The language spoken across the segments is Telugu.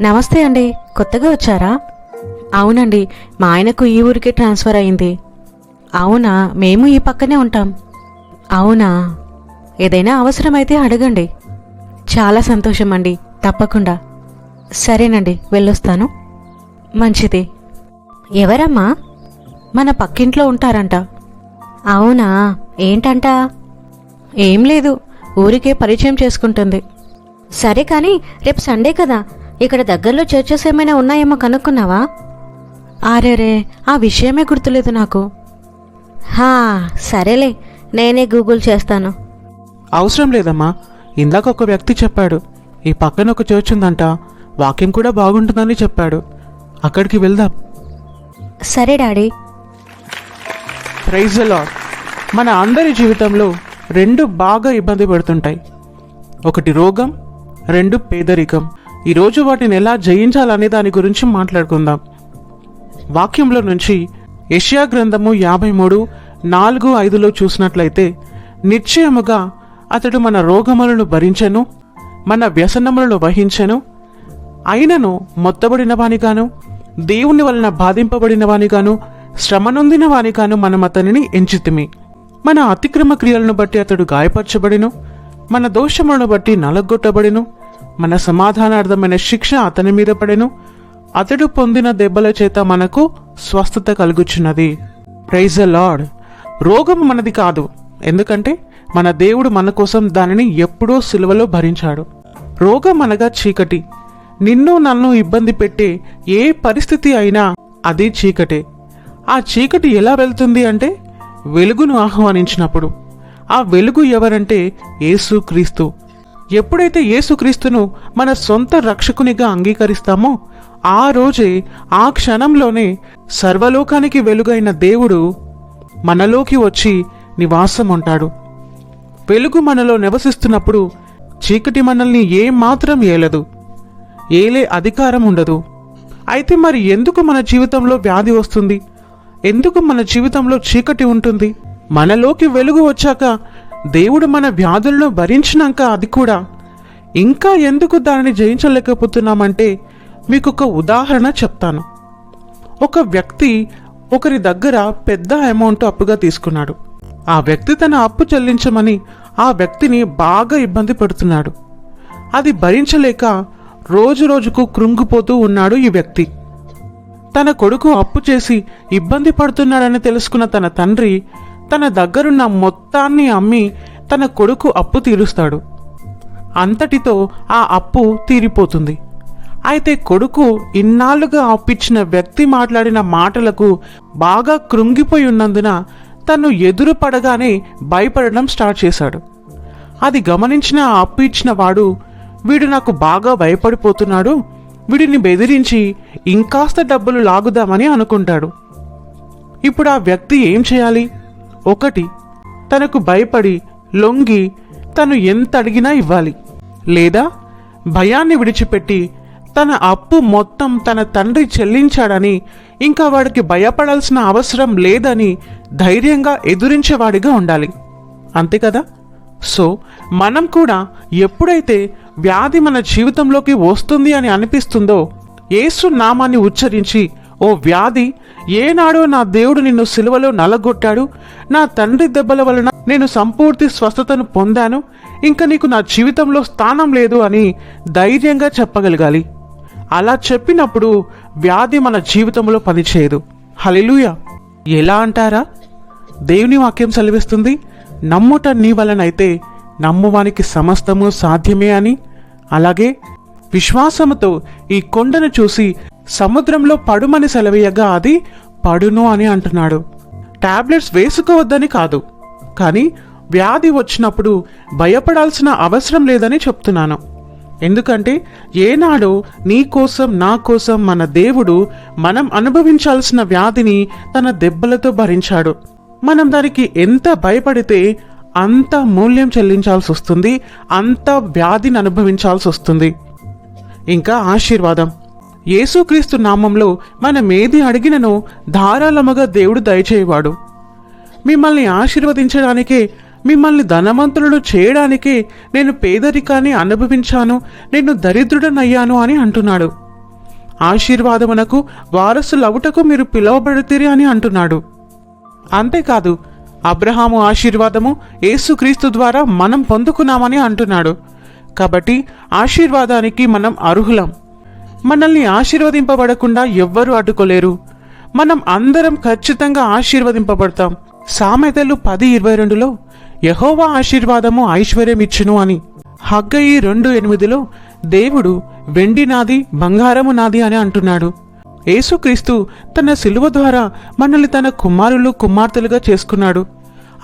నమస్తే అండి కొత్తగా వచ్చారా? అవునండి మా ఆయనకు ఈ ఊరికే ట్రాన్స్ఫర్ అయింది. అవునా మేము ఈ పక్కనే ఉంటాం. అవునా? ఏదైనా అవసరమైతే అడగండి. చాలా సంతోషం అండి తప్పకుండా. సరేనండి వెళ్ళొస్తాను. మంచిది. ఎవరమ్మా? మన పక్కింట్లో ఉంటారంట. అవునా ఏంటంట? ఏం లేదు ఊరికే పరిచయం చేసుకుంటుంది. సరే కానీ రేపు సండే కదా. ఇక్కడ దగ్గరలో చర్చెస్ ఏమైనా ఉన్నాయేమో కనుక్కున్నావా? ఆరేరే ఆ విషయమే గుర్తులేదు నాకు. హా సరేలే నేనే గూగుల్ చేస్తాను. అవసరం లేదమ్మా. ఇందాక ఒక వ్యక్తి చెప్పాడు ఈ పక్కన ఒక చర్చ్ ఉందంట వాక్యం కూడా బాగుంటుందని చెప్పాడు. అక్కడికి వెళ్దాం. సరే డాడీ. ప్రైజ్ లాడ్ మన అందరి జీవితంలో రెండు బాగా ఇబ్బంది పెడుతుంటాయి. ఒకటి రోగం రెండు పేదరికం. ఈరోజు వాటిని ఎలా జయించాలనే దాని గురించి మాట్లాడుకుందాం. వాక్యంలో నుంచి యెషయా గ్రంథము యాభై మూడు నాలుగు ఐదులో చూసినట్లయితే నిశ్చయముగా అతడు మన రోగములను భరించెను మన వ్యసనములను వహించెను అయినను మొత్తబడిన వానిగాను దేవుని వలన బాధింపబడిన వానిగాను శ్రమనొందిన వానిగాను మనం అతనిని ఎంచితిమి. మన అతిక్రమ క్రియలను బట్టి అతడు గాయపరచబడిను మన దోషములను బట్టి నలగొట్టబడిను మన సమాధానార్థమైన శిక్ష అతని మీద పడెను. అతడు పొందిన దెబ్బల చేత మనకు స్వస్థత కలుగుచున్నది. ప్రైజ్ లార్డ్ రోగం మనది కాదు. ఎందుకంటే మన దేవుడు మన కోసం దానిని ఎప్పుడో సిలువలో భరించాడు. రోగం అనగా చీకటి. నిన్ను నన్ను ఇబ్బంది పెట్టే ఏ పరిస్థితి అయినా అది చీకటే. ఆ చీకటి ఎలా వెళ్తుంది అంటే వెలుగును ఆహ్వానించినప్పుడు. ఆ వెలుగు ఎవరంటే యేసుక్రీస్తు. ఎప్పుడైతే యేసుక్రీస్తును మన సొంత రక్షకునిగా అంగీకరిస్తామో ఆ రోజే ఆ క్షణంలోనే సర్వలోకానికి వెలుగైన దేవుడు మనలోకి వచ్చి నివాసం ఉంటాడు వెలుగు మనలో నివసిస్తున్నప్పుడు చీకటి మనల్ని ఏమాత్రం మాత్రం ఏలదు ఏలే అధికారం ఉండదు అయితే మరి ఎందుకు మన జీవితంలో వ్యాధి వస్తుంది? ఎందుకు మన జీవితంలో చీకటి ఉంటుంది? మనలోకి వెలుగు వచ్చాక దేవుడు మన వ్యాధులను భరించినాక అది కూడా. ఇంకా ఎందుకు దానిని జయించలేకపోతున్నామంటే మీకు ఒక ఉదాహరణ చెప్తాను. ఒక వ్యక్తి ఒకరి దగ్గర పెద్ద అమౌంట్ అప్పుగా తీసుకున్నాడు. ఆ వ్యక్తి తన అప్పు చెల్లించమని ఆ వ్యక్తిని బాగా ఇబ్బంది పెడుతున్నాడు. అది భరించలేక రోజు రోజుకు కృంగిపోతూ ఉన్నాడు ఈ వ్యక్తి. తన కొడుకు అప్పు చేసి ఇబ్బంది పడుతున్నాడని తెలుసుకున్న తన తండ్రి తన దగ్గరున్న మొత్తాన్ని అమ్మి తన కొడుకు అప్పు తీరుస్తాడు. అంతటితో ఆ అప్పు తీరిపోతుంది. అయితే కొడుకు ఇన్నాళ్ళుగా అప్పిచ్చిన వ్యక్తి మాట్లాడిన మాటలకు బాగా కృంగిపోయి ఉన్నందున తను ఎదురు పడగానే భయపడడం స్టార్ట్ చేశాడు. అది గమనించిన ఆ అప్పు ఇచ్చిన వాడు వీడు నాకు బాగా భయపడిపోతున్నాడు వీడిని బెదిరించి ఇంకాస్త డబ్బులు లాగుదామని అనుకుంటాడు. ఇప్పుడు ఆ వ్యక్తి ఏం చేయాలి? ఒకటి తనకు భయపడి లొంగి తను ఎంత అడిగినా ఇవ్వాలి. లేదా భయాన్ని విడిచిపెట్టి తన అప్పు మొత్తం తన తండ్రి చెల్లించాడని ఇంకా వాడికి భయపడాల్సిన అవసరం లేదని ధైర్యంగా ఎదురించేవాడిగా ఉండాలి. అంతే కదా? సో మనం కూడా ఎప్పుడైతే వ్యాధి మన జీవితంలోకి వస్తుంది అని అనిపిస్తుందో యేసు నామాన్ని ఉచ్చరించి ఓ వ్యాధి ఏనాడో నా దేవుడు నిన్ను సిలువలో నలగొట్టాడు. నా తండ్రి దెబ్బల వలన నేను సంపూర్తి స్వస్థతను పొందాను. ఇంకా నీకు నా జీవితంలో స్థానం లేదు అని ధైర్యంగా చెప్పగలగాలి. అలా చెప్పినప్పుడు వ్యాధి మన జీవితంలో పనిచేయదు. హలిలుయ ఎలా అంటారా? దేవుని వాక్యం సెలవిస్తుంది నమ్ముట నీ వలనైతే నమ్మువానికి సమస్తము సాధ్యమే అని. అలాగే విశ్వాసముతో ఈ కొండను చూసి సముద్రంలో పడుమని సెలవీయగా అది పడును అని అంటున్నాడు. టాబ్లెట్స్ వేసుకోవద్దని కాదు కానీ వ్యాధి వచ్చినప్పుడు భయపడాల్సిన అవసరం లేదని చెప్తున్నాను. ఎందుకంటే ఏనాడో నీ కోసం నా కోసం మన దేవుడు మనం అనుభవించాల్సిన వ్యాధిని తన దెబ్బలతో భరించాడు. మనం దానికి ఎంత భయపడితే అంత మూల్యం చెల్లించాల్సి వస్తుంది అంత వ్యాధిని అనుభవించాల్సి వస్తుంది. ఇంకా ఆశీర్వాదం. యేసుక్రీస్తు నామంలో మనమేది అడిగినను ధారాళముగా దేవుడు దయచేయవాడు. మిమ్మల్ని ఆశీర్వదించడానికే మిమ్మల్ని ధనవంతులను చేయడానికే నేను పేదరికాన్ని అనుభవించాను నేను దరిద్రుడనయ్యాను అని అంటున్నాడు. ఆశీర్వాదమునకు వారసులవుటకు మీరు పిలువబడితిరి అని అంటున్నాడు. అంతేకాదు అబ్రహాము ఆశీర్వాదము యేసుక్రీస్తు ద్వారా మనం పొందుకున్నామని అంటున్నాడు. కాబట్టి ఆశీర్వాదానికి మనం అర్హులం. మనల్ని ఆశీర్వదింపబడకుండా ఎవ్వరూ అడ్డుకోలేరు. మనం అందరం ఖచ్చితంగా ఆశీర్వదింపబడతాం. సామెతలు పది ఇరవై రెండులో యహోవా ఆశీర్వాదము ఐశ్వర్యం ఇచ్చును అని. హగ్గయి రెండు ఎనిమిదిలో దేవుడు వెండి నాది బంగారము నాది అని అంటున్నాడు. యేసుక్రీస్తు తన శిలువ ద్వారా మనల్ని తన కుమారులు కుమార్తెలుగా చేసుకున్నాడు.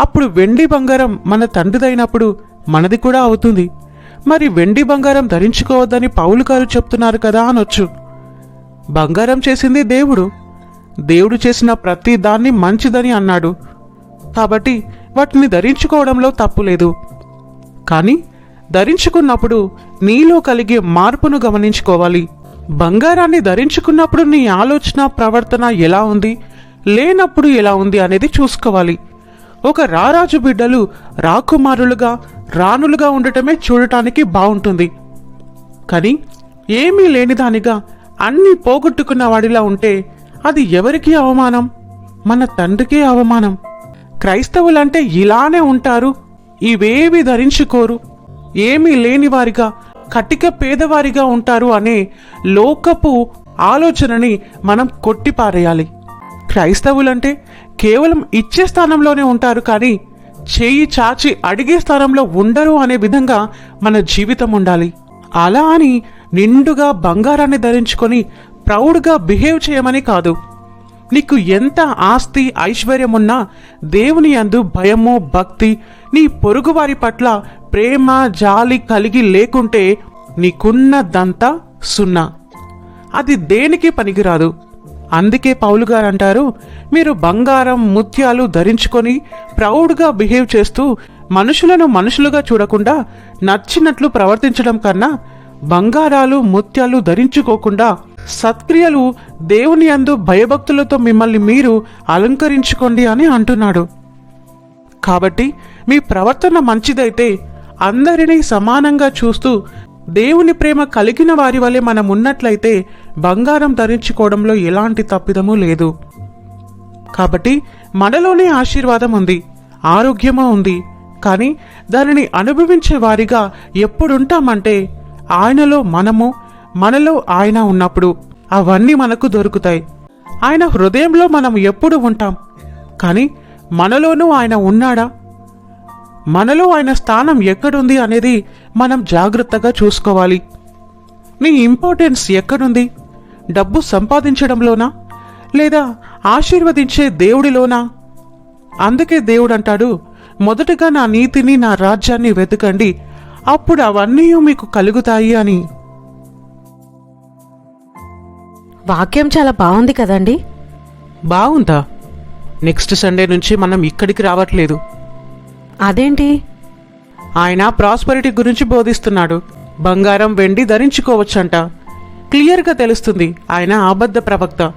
అప్పుడు వెండి బంగారం మన తండ్రిదైనప్పుడు మనది కూడా అవుతుంది. మరి వెండి బంగారం ధరించుకోవద్దని పౌలు గారు చెప్తున్నారు కదా అనొచ్చు. బంగారం చేసింది దేవుడు. దేవుడు చేసిన ప్రతి దాన్ని మంచిదని అన్నాడు. కాబట్టి వాటిని ధరించుకోవడంలో తప్పు లేదు. కానీ ధరించుకున్నప్పుడు నీలో కలిగే మార్పును గమనించుకోవాలి. బంగారాన్ని ధరించుకున్నప్పుడు నీ ఆలోచన ప్రవర్తన ఎలా ఉంది? లేనప్పుడు ఎలా ఉంది అనేది చూసుకోవాలి. ఒక రారాజు బిడ్డలు రాకుమారులుగా రాణులుగా ఉండటమే చూడటానికి బాగుంటుంది కానీ ఏమీ లేనిదానిగా అన్నీ పోగొట్టుకున్న వాడిలా ఉంటే అది ఎవరికి అవమానం? మన తండ్రికే అవమానం. క్రైస్తవులంటే ఇలానే ఉంటారు ఇవేవి ధరించుకోరు. ఏమీ లేనివారిగా కటిక పేదవారిగా ఉంటారు అనే లోకపు ఆలోచనని మనం కొట్టిపారేయాలి. క్రైస్తవులంటే కేవలం ఇచ్చే స్థానంలోనే ఉంటారు కానీ చేయి చాచి అడిగే స్థానంలో ఉండరు అనే విధంగా మన జీవితం ఉండాలి. అలా అని నిండుగా బంగారాన్ని ధరించుకొని ప్రౌడ్గా బిహేవ్ చేయమని కాదు. నీకు ఎంత ఆస్తి ఐశ్వర్యం ఉన్నా దేవుని అందు భయము భక్తి నీ పొరుగువారి పట్ల ప్రేమ జాలి కలిగి లేకుంటే నీకున్నదంతా సున్నా. అది దేనికి పనికిరాదు? అందుకే పౌలు గారు అంటారు మీరు బంగారం ముత్యాలు ధరించుకొని ప్రౌడ్గా బిహేవ్ చేస్తూ మనుషులను మనుషులుగా చూడకుండా నచ్చినట్లు ప్రవర్తించడం కన్నా బంగారాలు ముత్యాలు ధరించుకోకుండా సత్క్రియలు దేవుని అందు భయభక్తులతో మిమ్మల్ని మీరు అలంకరించుకోండి అని అంటున్నాడు. కాబట్టి మీ ప్రవర్తన మంచిదైతే అందరినీ సమానంగా చూస్తూ దేవుని ప్రేమ కలిగిన వారి వలె మనం ఉన్నట్లయితే బంగారం ధరించుకోవడంలో ఎలాంటి తప్పిదమూ లేదు. కాబట్టి మనలోనే ఆశీర్వాదం ఉంది ఆరోగ్యము ఉంది. కానీ దానిని అనుభవించే వారిగా ఎప్పుడుంటామంటే ఆయనలో మనము మనలో ఆయన ఉన్నప్పుడు అవన్నీ మనకు దొరుకుతాయి. ఆయన హృదయంలో మనం ఎప్పుడు ఉంటాం? కానీ మనలోనూ ఆయన ఉన్నాడా? మనలో ఆయన స్థానం ఎక్కడుంది అనేది మనం జాగ్రత్తగా చూసుకోవాలి. నీ ఇంపార్టెన్స్ ఎక్కడుంది? డబ్బు సంపాదించడంలోనా? లేదా ఆశీర్వదించే దేవుడిలోనా? అందుకే దేవుడు అంటాడు మొదటగా నా నీతిని నా రాజ్యాన్ని వెతకండి. అప్పుడు అవన్నీ మీకు కలుగుతాయి అని. వాక్యం చాలా బాగుంది కదండి? బాగుందా? నెక్స్ట్ సండే నుంచి మనం ఇక్కడికి రావట్లేదు. అదేంటి? ఆయన ప్రాస్పరిటీ గురించి బోధిస్తున్నాడు. బంగారం వెండి ధరించుకోవచ్చంట. క్లియర్గా తెలుస్తుంది ఆయన అబద్ధ ప్రవక్త.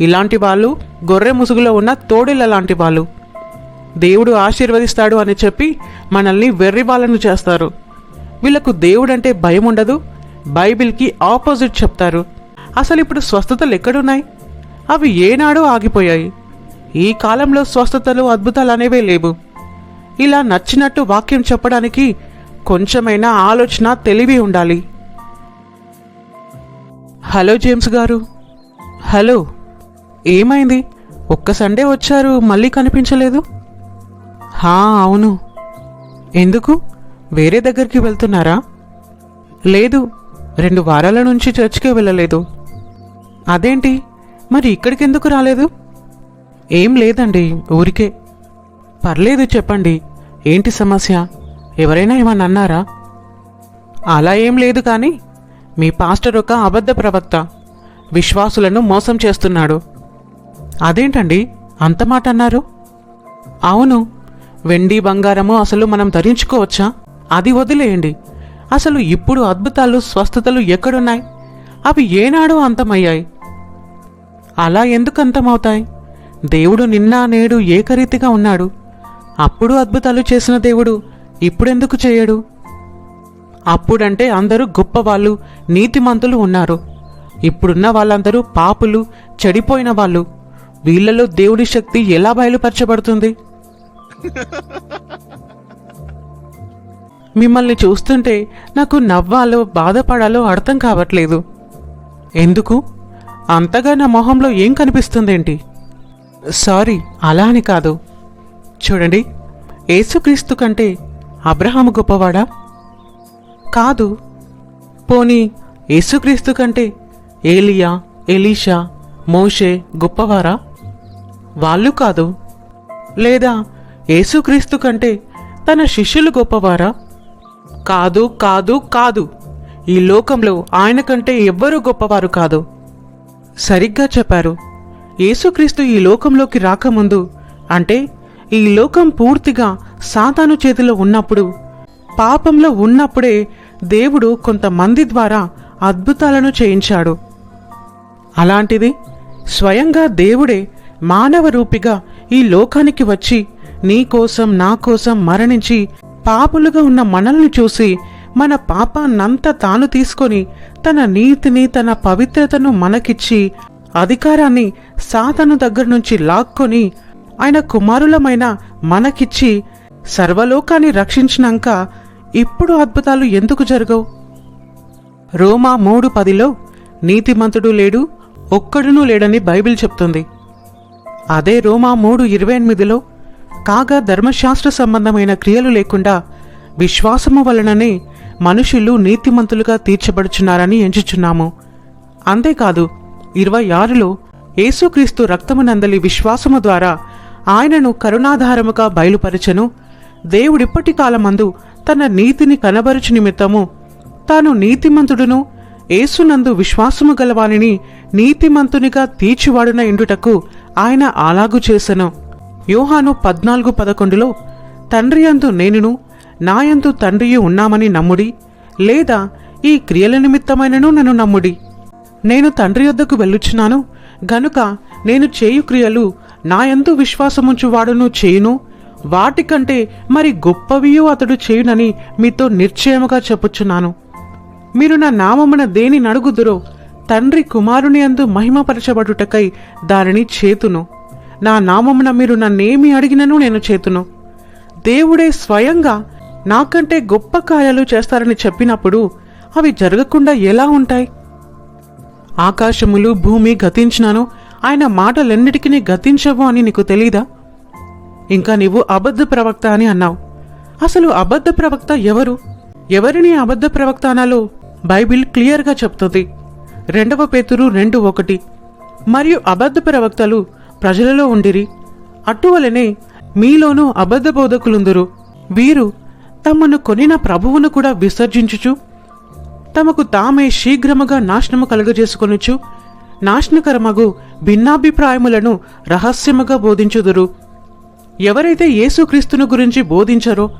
ఇలాంటి వాళ్ళు గొర్రె ముసుగులో ఉన్న తోడేళ్ళ లాంటి వాళ్ళు. దేవుడు ఆశీర్వదిస్తాడు అని చెప్పి మనల్ని వెర్రి వాళ్ళను చేస్తారు. వీళ్ళకు దేవుడంటే భయం ఉండదు బైబిల్కి ఆపోజిట్ చెప్తారు. అసలు ఇప్పుడు స్వస్థతలు ఎక్కడున్నాయి? అవి ఏనాడో ఆగిపోయాయి. ఈ కాలంలో స్వస్థతలు అద్భుతాలు అనేవే లేవు. ఇలా నచ్చినట్టు వాక్యం చెప్పడానికి కొంచెమైనా ఆలోచన తెలివి ఉండాలి. హలో జేమ్స్ గారు. హలో. ఏమైంది? ఒక్క సండే వచ్చారు మళ్ళీ కనిపించలేదు? హా అవును. ఎందుకు? వేరే దగ్గరికి వెళ్తున్నారా? లేదు రెండు వారాల నుంచి చర్చ్కే వెళ్ళలేదు. అదేంటి? మరి ఇక్కడికి ఎందుకు రాలేదు? ఏం లేదండి ఊరికే. పర్లేదు చెప్పండి. ఏంటి సమస్య? ఎవరైనా ఏమన్నా అన్నారా? అలా ఏం లేదు కానీ మీ పాస్టర్ ఒక అబద్ధ ప్రవక్త విశ్వాసులను మోసం చేస్తున్నాడు. అదేంటండి? అంత మాట అన్నారు? అవును వెండి బంగారము అసలు మనం ధరించుకోవచ్చా? అది వదిలేయండి. అసలు ఇప్పుడు అద్భుతాలు స్వస్థతలు ఎక్కడున్నాయి? అవి ఏనాడో అంతమయ్యాయి. అలా ఎందుకు అంతమవుతాయి? దేవుడు నిన్న నేడు ఏకరీతిగా ఉన్నాడు. అప్పుడు అద్భుతాలు చేసిన దేవుడు ఇప్పుడెందుకు చేయడు? అప్పుడంటే అందరూ గొప్పవాళ్ళు నీతిమంతులు ఉన్నారు. ఇప్పుడున్న వాళ్ళందరూ పాపులు చెడిపోయిన వాళ్ళు. వీళ్ళలో దేవుడి శక్తి ఎలా బయలుపరచబడుతుంది? మిమ్మల్ని చూస్తుంటే నాకు నవ్వాలో బాధపడాలో అర్థం కావట్లేదు. ఎందుకు? అంతగా నా మొహంలో ఏం కనిపిస్తుందేంటి? సారీ అలా అని కాదు. చూడండి యేసుక్రీస్తు కంటే అబ్రహాము గొప్పవాడా? కాదు పోనీ యేసుక్రీస్తు కంటే ఏలియా ఎలీషా మోషే గొప్పవారా? వాళ్ళు కాదు. లేదా యేసుక్రీస్తు కంటే తన శిష్యులు గొప్పవారా? కాదు కాదు కాదు. ఈ లోకంలో ఆయన కంటే ఎవ్వరూ గొప్పవారు కాదు. సరిగ్గా చెప్పారు. యేసుక్రీస్తు ఈ లోకంలోకి రాకముందు అంటే ఈ లోకం పూర్తిగా సాతాను చేతిలో ఉన్నప్పుడు పాపంలో ఉన్నప్పుడే దేవుడు కొంతమంది ద్వారా అద్భుతాలను చేయించాడు. అలాంటిది స్వయంగా దేవుడే మానవ రూపిగా ఈ లోకానికి వచ్చి నీ కోసం నా కోసం మరణించి పాపులుగా ఉన్న మనల్ని చూసి మన పాపాన్నంతా తాను తీసుకొని తన నీతిని తన పవిత్రతను మనకిచ్చి అధికారాన్ని సాతను దగ్గర నుంచి లాక్కొని ఆయన కుమారులమైన మనకిచ్చి సర్వలోకాన్ని రక్షించినాక ఇప్పుడు అద్భుతాలు ఎందుకు జరగవు? రోమా మూడు పదిలో నీతిమంతుడు లేడు ఒక్కడునూ లేడని బైబిల్ చెప్తుంది. అదే రోమా మూడు ఇరవై ఎనిమిదిలో కాగా ధర్మశాస్త్ర సంబంధమైన క్రియలు లేకుండా విశ్వాసము వలననే మనుషులు నీతిమంతులుగా తీర్చబడుచున్నారని ఎంచుచున్నాము. అంతేకాదు ఇరవై ఆరులో యేసుక్రీస్తు రక్తమునందలి విశ్వాసము ద్వారా ఆయనను కరుణాధారముగా బయలుపరచను. దేవుడిప్పటి కాలమందు తన నీతిని కనబరుచు నిమిత్తము తాను నీతిమంతుడును ఏసునందు విశ్వాసము గలవానిని నీతిమంతునిగా తీర్చివాడున ఇండుటకు ఆయన అలాగు చేసెను. యోహాను పద్నాలుగు పదకొండులో తండ్రి అందు నేనును నాయందు తండ్రియు ఉన్నామని నమ్ముడి లేదా ఈ క్రియల నిమిత్తమైనను నన్ను నమ్ముడి. నేను తండ్రి యొద్దకు వెళ్ళుచున్నాను గనుక నేను చేయు క్రియలు నాయందు విశ్వాసముంచువాడును చేయును. వాటికంటే మరి గొప్పవియు అతడు చేయునని మీతో నిశ్చయముగా చెప్పుచున్నాను. మీరు నా నామమున దేని నడుగుదురో తండ్రి కుమారుని అందు మహిమపరచబడుటకై దానిని చేతును. నా నామమున మీరు నన్నేమి అడిగినను నేను చేతును. దేవుడే స్వయంగా నాకంటే గొప్ప కార్యాలు చేస్తారని చెప్పినప్పుడు అవి జరగకుండా ఎలా ఉంటాయి? ఆకాశములు భూమి గతించినాను ఆయన మాటలన్నిటికీ గతించవు అని నీకు తెలీదా? ఇంకా నీవు అబద్ధ ప్రవక్త అని అన్నావు. అసలు అబద్ధ ప్రవక్త ఎవరు? ఎవరిని అబద్ధ ప్రవక్త అనాలో బైబిల్ క్లియర్గా చెప్తుంది. రెండవ పేతురు రెండు ఒకటి. మరియు అబద్ధ ప్రవక్తలు ప్రజలలో ఉండిరి. అటువలనే మీలోనూ అబద్ధ బోధకులుందురు. వీరు తమను కొనిన ప్రభువును కూడా విసర్జించుచు తమకు తామే శీఘ్రముగా నాశనము కలుగజేసుకొనుచు నాశనకరమగు భిన్నాభిప్రాయములను రహస్యముగా బోధించుదురు. ఎవరైతే యేసుక్రీస్తును గురించి బోధించరో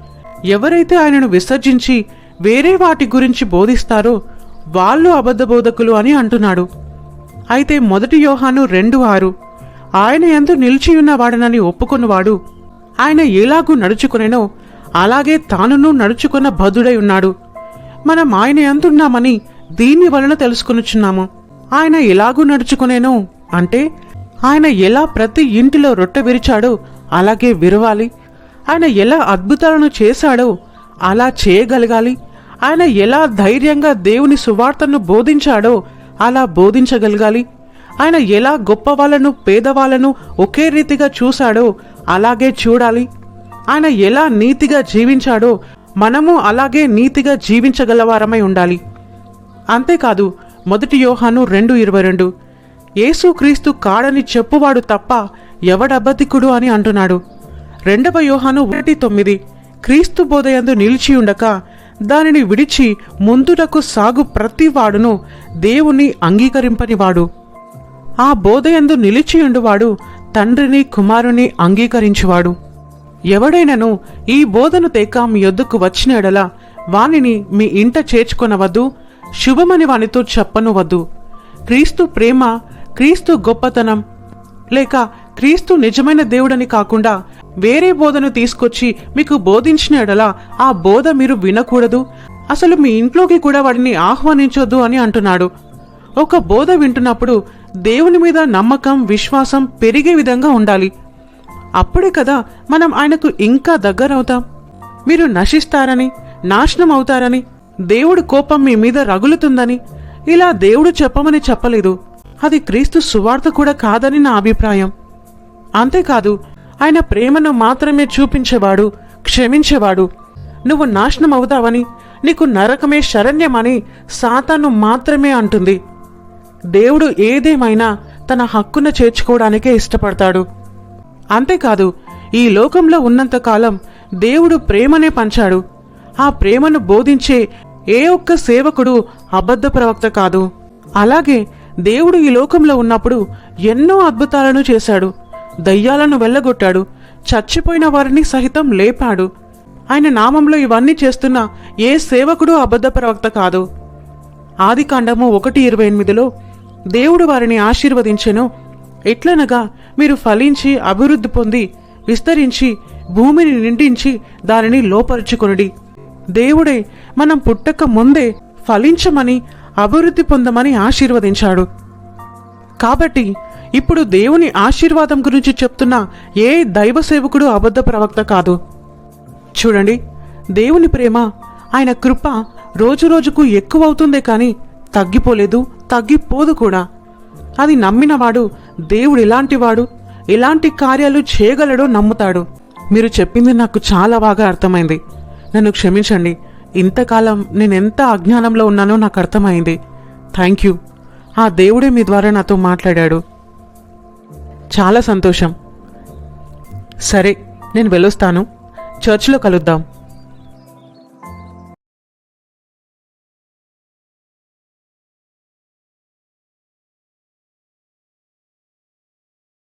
ఎవరైతే ఆయనను విసర్జించి వేరే వాటి గురించి బోధిస్తారో వాళ్ళు అబద్ధ బోధకులు అని అంటున్నాడు. అయితే మొదటి యోహాను రెండు ఆరు ఆయన ఎందు నిలిచియున్నవాడనని ఒప్పుకున్నవాడు ఆయన ఎలాగూ నడుచుకునేనో అలాగే తానును నడుచుకున్న భద్రుడై ఉన్నాడు. మనం ఆయన ఎంతున్నామని దీని వలన తెలుసుకొనుచున్నాము. ఆయన ఎలాగూ నడుచుకునేనో అంటే ఆయన ఎలా ప్రతి ఇంటిలో రొట్టె విరిచాడో అలాగే విరవాలి. ఆయన ఎలా అద్భుతాలను చేశాడో అలా చేయగలగాలి. ఆయన ఎలా ధైర్యంగా దేవుని సువార్తను బోధించాడో అలా బోధించగలగాలి. ఆయన ఎలా గొప్ప వాళ్ళను పేదవాళ్ళను ఒకే రీతిగా చూశాడో అలాగే చూడాలి. ఆయన ఎలా నీతిగా జీవించాడో మనము అలాగే నీతిగా జీవించగలవారమై ఉండాలి. అంతేకాదు మొదటి యోహాను రెండు ఇరవై రెండు. యేసుక్రీస్తు కాడని చెప్పువాడు తప్ప ఎవడబద్ధికుడు అని అంటున్నాడు. రెండవ యోహాను ఒకటి తొమ్మిది. క్రీస్తు బోధయందు నిలిచి ఉండక దానిని విడిచి ముందుటకు సాగు ప్రతివాడును దేవుని అంగీకరింపనివాడు. ఆ బోధయందు నిలిచియుండువాడు తండ్రిని కుమారుని అంగీకరించువాడు. ఎవడైనను ఈ బోధను తేక మీ యొద్దకు వచ్చిన ఎడల వానిని మీ ఇంట చేర్చుకొనవద్దు శుభమని వానితో చెప్పనువద్దు క్రీస్తు ప్రేమ క్రీస్తు గొప్పతనం లేక క్రీస్తు నిజమైన దేవుడని కాకుండా వేరే బోధను తీసుకొచ్చి మీకు బోధించిన ఎడలా ఆ బోధ మీరు వినకూడదు. అసలు మీ ఇంట్లోకి కూడా వాడిని ఆహ్వానించొద్దు అని అంటున్నాడు. ఒక బోధ వింటున్నప్పుడు దేవుని మీద నమ్మకం విశ్వాసం పెరిగే విధంగా ఉండాలి. అప్పుడే కదా మనం ఆయనకు ఇంకా దగ్గరవుతాం. మీరు నశిస్తారని నాశనం అవుతారని దేవుడు కోపం మీ మీద రగులుతుందని ఇలా దేవుడు చెప్పమని చెప్పలేదు. అది క్రీస్తు సువార్త కూడా కాదని నా అభిప్రాయం. అంతేకాదు ఆయన ప్రేమను మాత్రమే చూపించేవాడు క్షమించేవాడు. నువ్వు నాశనం అవుతావని నీకు నరకమే శరణ్యమని సాతాను మాత్రమే అంటుంది. దేవుడు ఏదేమైనా తన హక్కున చేర్చుకోవడానికే ఇష్టపడతాడు. అంతేకాదు ఈ లోకంలో ఉన్నంతకాలం దేవుడు ప్రేమనే పంచాడు. ఆ ప్రేమను బోధించే ఏ ఒక్క సేవకుడు అబద్ధ ప్రవక్త కాదు. అలాగే దేవుడు ఈ లోకంలో ఉన్నప్పుడు ఎన్నో అద్భుతాలను చేశాడు. దయ్యాలను వెళ్ళగొట్టాడు. చచ్చిపోయిన వారిని సహితం లేపాడు. ఆయన నామంలో ఇవన్నీ చేస్తున్న ఏ సేవకుడు అబద్ధ ప్రవక్త కాదు. ఆదికాండము ఒకటి ఇరవై ఎనిమిదిలో దేవుడు వారిని ఆశీర్వదించెను. ఎట్లనగా మీరు ఫలించి అభివృద్ధి పొంది విస్తరించి భూమిని నిండించి దానిని లోపరుచుకొనుడి. దేవుడే మనం పుట్టక ముందే ఫలించమని అభివృద్ధి పొందమని ఆశీర్వదించాడు. కాబట్టి ఇప్పుడు దేవుని ఆశీర్వాదం గురించి చెప్తున్న ఏ దైవ సేవకుడు అబద్ధ ప్రవక్త కాదు. చూడండి దేవుని ప్రేమ ఆయన కృప రోజురోజుకు ఎక్కువవుతుందే కానీ తగ్గిపోలేదు తగ్గిపోదు కూడా. అది నమ్మినవాడు దేవుడు ఇలాంటివాడు ఇలాంటి కార్యాలు చేయగలడో నమ్ముతాడు. మీరు చెప్పింది నాకు చాలా బాగా అర్థమైంది. నన్ను క్షమించండి. ఇంతకాలం నేను ఎంత అజ్ఞానంలో ఉన్నానో నాకు అర్థమైంది. Thank you. ఆ దేవుడే మీ ద్వారా నాతో మాట్లాడాడు. చాలా సంతోషం. సరే నేను వెళ్ళొస్తాను. చర్చిలో కలుద్దాం.